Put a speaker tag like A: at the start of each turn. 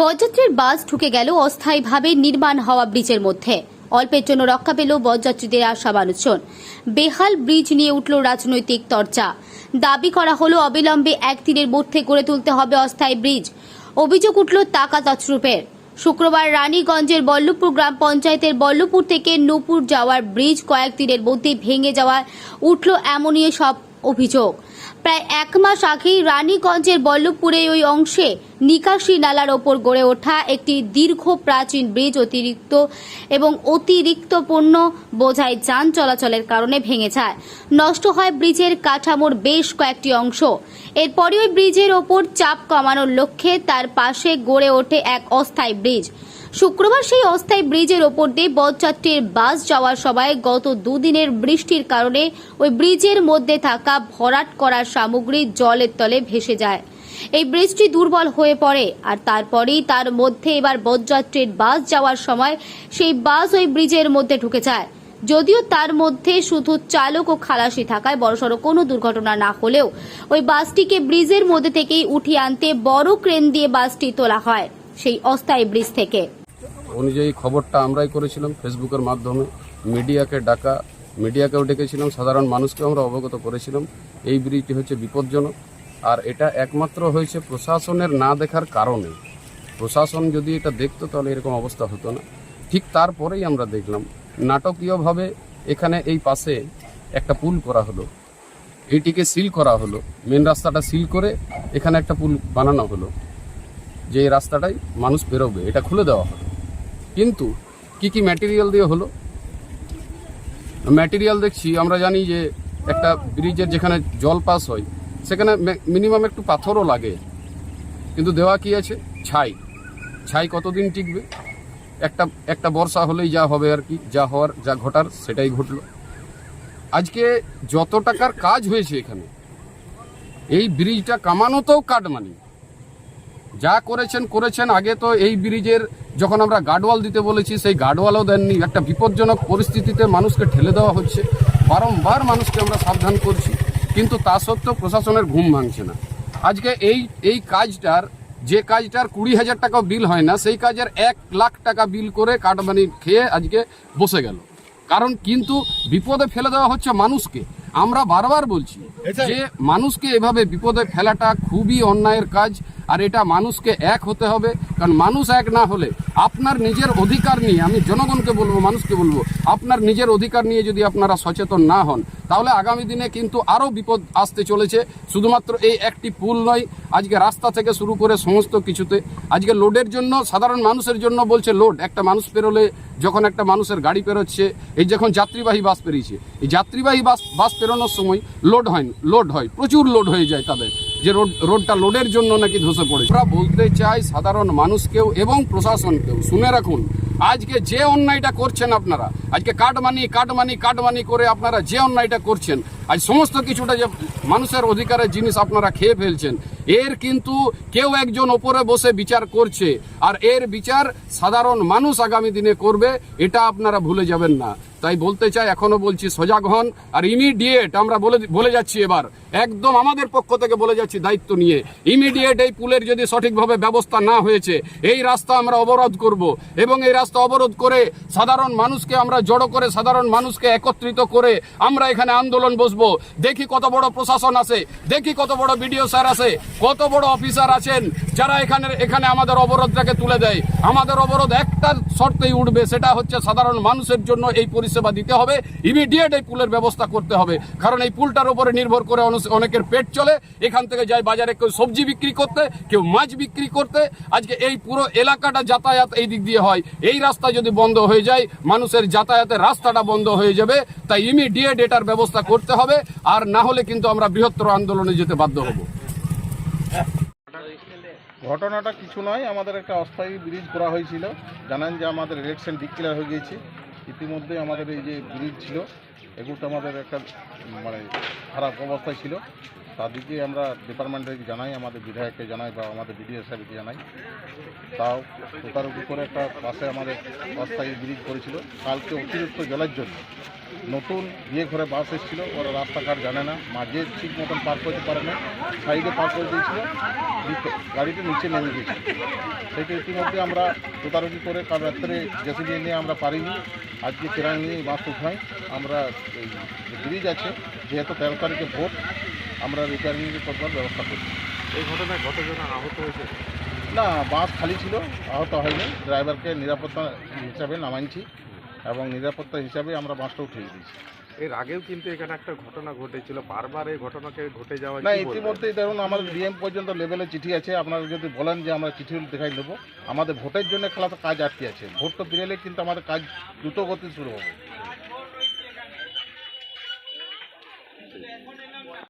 A: বরযাত্রীর বাস ঢুকে গেল অস্থায়ীভাবে নির্মাণ হওয়া ব্রিজের মধ্যে। অল্পের জন্য রক্ষা পেল বরযাত্রীদের আশা মানুষজন। বেহাল ব্রিজ নিয়ে উঠল রাজনৈতিক চর্চা দাবি করা হলো, অবিলম্বে একদিনের মধ্যে গড়ে তুলতে হবে অস্থায়ী ব্রিজ। অভিযোগ উঠল টাকা তছরূপের শুক্রবার রানীগঞ্জের বল্লভপুর গ্রাম পঞ্চায়েতের বল্লভপুর থেকে নূপুর যাওয়ার ব্রিজ কয়েকদিনের মধ্যে ভেঙে যাওয়ার উঠল এমনই সব অভিযোগ। প্রায় এক মাস আগেই রানীগঞ্জের বল্লভপুরে ওই অংশে নিকাশি নালার ওপর গড়ে ওঠা একটি দীর্ঘ প্রাচীন ব্রিজ অতিরিক্ত এবং অতিরিক্ত পণ্য বোঝায় যান চলাচলের কারণে ভেঙে যায়। নষ্ট হয় ব্রিজের কাঠামোর বেশ কয়েকটি অংশ। এরপরে ওই ব্রিজের ওপর চাপ কমানোর লক্ষ্যে তার পাশে গড়ে ওঠে এক অস্থায়ী ব্রিজ। শুক্রবার সেই অস্থায়ী ব্রিজের ওপর দিয়ে বদযাত্রীর বাস যাওয়ার সময় গত দুদিনের বৃষ্টির কারণে ওই ব্রিজের মধ্যে থাকা ভরাট করার সামগ্রী জলের তলে ভেসে যায়। এই ব্রিজটি দুর্বল হয়ে পড়ে আর তারপরেই তার মধ্যে এবার বদযাত্রীর বাস যাওয়ার সময় সেই বাস ওই ব্রিজের মধ্যে ঢুকে যায়। যদিও তার মধ্যে শুধু চালক ও খালাসি থাকায় বড়সড় কোনো দুর্ঘটনা না হলেও ওই বাসটিকে ব্রিজের মধ্যে থেকেই উঠিয়ে আনতে বড় ক্রেন দিয়ে বাসটি তোলা হয় সেই অস্থায়ী ব্রিজ থেকে।
B: অনুযায়ী খবরটা আমরাই করেছিলাম ফেসবুকের মাধ্যমে। মিডিয়াকে ডাকা, মিডিয়াকেও ডেকেছিলাম, সাধারণ মানুষকেও আমরা অবগত করেছিলাম। এই ব্রিজটি হচ্ছে বিপজ্জনক। আর এটা একমাত্র হয়েছে প্রশাসনের না দেখার কারণে। প্রশাসন যদি এটা দেখতো তাহলে এরকম অবস্থা হতো না। ঠিক তারপরেই আমরা দেখলাম, নাটকীয়ভাবে এখানে এই পাশে একটা পুল করা হলো। এইটিকে সিল করা হলো। মেন রাস্তাটা সিল করে এখানে একটা পুল বানানো হলো। যে এই রাস্তাটাই মানুষ বেরোবে, এটা খুলে দেওয়া হলো। কিন্তু কি কি ম্যাটেরিয়াল দিয়ে হলো? ম্যাটেরিয়াল দেখছি, আমরা জানি যে একটা ব্রিজের যেখানে জল পাস হয়, সেখানে মিনিমাম একটু পাথরও লাগে। কিন্তু দেওয়া কি আছে? ছাই। ছাই কতদিন টিকবে? একটা একটা বর্ষা হলেই যা হবে আর কি, যা হওয়ার, যা ঘটার, সেটাই ঘটলো। আজকে যত টাকার কাজ হয়েছে এখানে, এই ব্রিজটা কামানোতেও কাটমানি। যা করেছেন করেছেন, আগে তো এই ব্রিজের যখন আমরা গার্ডওয়াল দিতে বলেছি, সেই গার্ডওয়ালও দেননি। একটা বিপজ্জনক পরিস্থিতিতে মানুষকে ঠেলে দেওয়া হচ্ছে। বারংবার মানুষকে আমরা সাবধান করছি, কিন্তু তা সত্ত্বেও প্রশাসনের ঘুম ভাঙছে না। আজকে এই এই কাজটার, যে কাজটার কুড়ি হাজার টাকা বিল হয় না, সেই কাজের এক লাখ টাকা বিল করে কাটমানি খেয়ে আজকে বসে গেল। কারণ কিন্তু বিপদে ফেলে দেওয়া হচ্ছে মানুষকে। আমরা বারবার বলছি যে মানুষকে এভাবে বিপদে ফেলাটা খুবই অন্যায়ের কাজ, আর এটা মানুষকে এক হতে হবে, কারণ মানুষ এক না হলে আপনার নিজের অধিকার নিয়ে, আমি জনগণকে বলব, মানুষকে বলব, আপনার নিজের অধিকার নিয়ে যদি আপনারা সচেতন না হন, তাহলে আগামী দিনে কিন্তু আরও বিপদ আসতে চলেছে। শুধুমাত্র এই একটি পুল নয় আজকে রাস্তা থেকে শুরু করে সমস্ত কিছুতে, আজকে লোডের জন্য, সাধারণ মানুষের জন্য বলছে লোড। একটা মানুষ পেরোলে যখন একটা মানুষের গাড়ি পেরোচ্ছে, এই যখন যাত্রীবাহী বাস পেরিয়েছে, এই যাত্রীবাহী বাস বাস পেরোনোর সময় লোড হয় লোড হয়, প্রচুর লোড হয়ে যায় তাদের। যে রোড, রোডটা লোডের জন্য নাকি ধসে পড়ে আমরা বলতে চাই সাধারণ মানুষকেও এবং প্রশাসনকেও, শুনে রাখুন, আজকে যে অন্যায়টা করছেন আপনারা, আজকে কাটমানি কাটমানি কাটমানি করে আপনারা যে অন্যায়টা করছেন আজ সমস্ত কিছুটা যে মানুষের অধিকারের জিনিস আপনারা খেয়ে ফেলছেন, এর কিন্তু কেউ একজন ওপরে বসে বিচার করছে, আর এর বিচার সাধারণ মানুষ আগামী দিনে করবে, এটা আপনারা ভুলে যাবেন না। তাই বলতে চাই, এখনও বলছি, সজাগ হন, আর ইমিডিয়েট আমরা বলে বলে যাচ্ছি এবার, একদম আমাদের পক্ষ থেকে বলে যাচ্ছি দায়িত্ব নিয়ে ইমিডিয়েট এই পুলের যদি সঠিকভাবে ব্যবস্থা না হয়েছে, এই রাস্তা আমরা অবরোধ করব, এবং এই রাস্তা অবরোধ করে সাধারণ মানুষকে, আমরা জড়ো করে সাধারণ মানুষকে একত্রিত করে আমরা এখানে আন্দোলন বসবো দেখি কত বড় প্রশাসন আছে, দেখি কত বড় বিডিও স্যার আছে, কত বড় অফিসার আছেন যারা এখানে এখানে আমাদের অবরোধটাকে তুলে দেয়। আমাদের অবরোধ একটা শর্তেই উঠবে, সেটা হচ্ছে সাধারণ মানুষের জন্য এই পরিষেবা দিতে হবে ইমিডিয়েট এই পুলের ব্যবস্থা করতে হবে। কারণ এই পুলটার উপরে নির্ভর করে অনু- অনেকের পেট চলে, এখান থেকে যায় বাজারে কেউ সবজি বিক্রি করতে, কেউ মাছ বিক্রি করতে। আজকে এই পুরো এলাকাটা যাতায়াত এই দিক দিয়ে হয়। এই রাস্তা যদি বন্ধ হয়ে যায়, মানুষের যাতায়াতের রাস্তাটা বন্ধ হয়ে যাবে, তাই ইমিডিয়েট এটার ব্যবস্থা করতে হবে। আর না হলে কিন্তু আমরা বৃহত্তর আন্দোলনে যেতে বাধ্য হব।
C: ঘটনাটা কিছু নয়, আমাদের একটা অস্থায়ী ব্রিজ করা হয়েছিল। জানেন যে আমাদের ইলেকশন ডিক্লেয়ার হয়ে গিয়েছে। ইতিমধ্যে আমাদের এই যে ব্রিজ ছিল এগুলো আমাদের একটা মানে খারাপ অবস্থায় ছিল। তাদেরকে আমরা ডিপার্টমেন্টে জানাই, আমাদের বিধায়ককে জানাই বা আমাদের বিডিও সাহেবকে জানাই। তাও তদারকি করে একটা পাশে আমাদের অস্থায়ী ব্রিজ করেছিল। কালকে অতিরিক্ত জলের জন্য নতুন বিয়ে ঘরে বাস এসেছিল, ওরা রাস্তাঘাট জানে না, মাঝে ঠিক মতন পার করতে পারে না, সাইডে পার করে দিয়েছিল গাড়িটা নিচে নেমে গেছে। সেটা ইতিমধ্যে আমরা তদারকি করে কাল রাত্রে জেসিবি নিয়ে আমরা পারিনি, আজকে কেরাং নিয়ে বাস উঠাই, আমরা ব্রিজ আছে, যেহেতু তেরো তারিখে ভোট আমরা রিপেয়ারিং করবার ব্যবস্থা করছি।
D: এই ঘটনায় কতজন আহত হয়েছে?
C: না বাস খালি ছিল আহত হয়নি। ড্রাইভারকে নিরাপত্তা হিসাবে নামাইছি এবং নিরাপত্তা হিসাবে আমরা বাসটা উঠিয়ে দিয়েছি।
D: এর আগেও কিন্তু এখানে একটা ঘটনা ঘটেছিল। বারবার এই ঘটনাকে ঘটে যাওয়া
C: না ইতিমধ্যেই ধরুন আমাদের ডিএম পর্যন্ত লেভেলে চিঠি আছে। আপনারা যদি বলেন যে আমরা চিঠি দেখাই দেবো আমাদের ভোটের জন্য খেলা তো কাজ আটকে আছে। ভোট তো পেরেলে কিন্তু আমাদের কাজ দ্রুত গতি শুরু হবে।